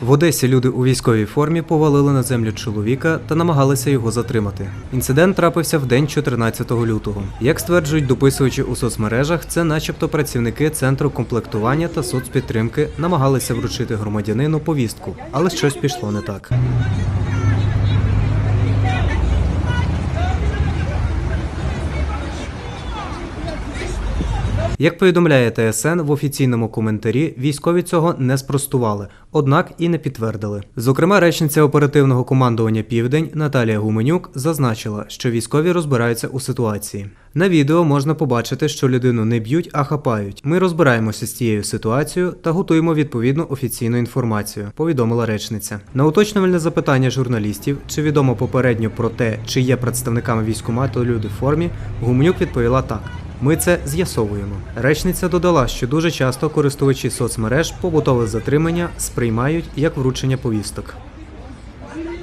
В Одесі люди у військовій формі повалили на землю чоловіка та намагалися його затримати. Інцидент трапився в день 14 лютого. Як стверджують дописувачі у соцмережах, це, начебто, працівники центру комплектування та соцпідтримки намагалися вручити громадянину повістку, але щось пішло не так. Як повідомляє ТСН в офіційному коментарі, військові цього не спростували, однак і не підтвердили. Зокрема, речниця оперативного командування Південь Наталія Гуменюк зазначила, що військові розбираються у ситуації. На відео можна побачити, що людину не б'ють, а хапають. Ми розбираємося з цією ситуацією та готуємо відповідну офіційну інформацію, повідомила речниця. На уточнювальне запитання журналістів, чи відомо попередньо про те, чи є представниками військкомату люди в формі, Гуменюк відповіла так. Ми це з'ясовуємо. Речниця додала, що дуже часто користувачі соцмереж побутове затримання сприймають як вручення повісток.